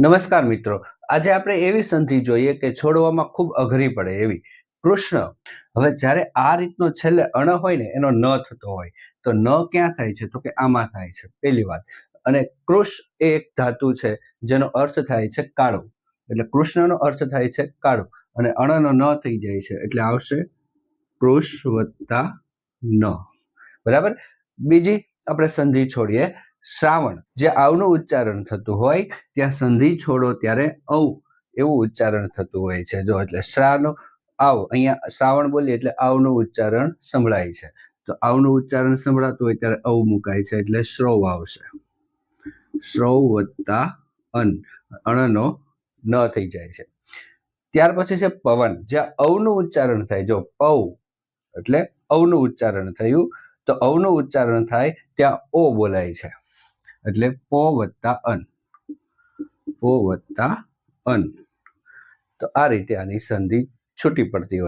નમસ્કાર મિત્રો. આજે આપણે એવી સંધિ જોઈએ કે છોડવામાં ખૂબ અઘરી પડે એવી. કૃષ્ણ, હવે જ્યારે આ રીતનો છેલ્લે અણ હોય ને, એનો ન થતો હોય, તો ન ક્યાં થાય છે? તો કે આમાં થાય છે. પહેલી વાત. અને કૃષ એ એક ધાતુ છે, જેનો અર્થ થાય છે કાળું. એટલે કૃષ્ણનો અર્થ થાય છે કાળું. અને અણનો ન થઈ જાય છે, એટલે આવશે કૃષ વત્તા ન. બરાબર? બીજી આપણે સંધિ છોડીએ. શ્રાવણ, જે આવનું ઉચ્ચારણ થતું હોય, ત્યાં સંધિ છોડો ત્યારે ઔ એવું ઉચ્ચારણ થતું હોય છે. જો એટલે શ્રાનો આવ, અહીંયા શ્રાવણ બોલીએ એટલે આવનું ઉચ્ચારણ સંભળાય છે. તો આવનું ઉચ્ચારણ સંભળાતું હોય ત્યારે ઔ મુકાય છે એટલે શ્રવ આવશે. શ્રવ વત્તા અન, અણનો ન થઈ જાય છે. ત્યાર પછી છે પવન, જ્યાં અવનું ઉચ્ચારણ થાય, જો પૌ એટલે અવનું ઉચ્ચારણ થયું, તો અવનું ઉચ્ચારણ થાય, ત્યાં ઓ બોલાય છે. એટલે પો વત્તા અન. પો વત્તા અન. તો આ રીતે આની સંધિ છૂટી પડતી હોય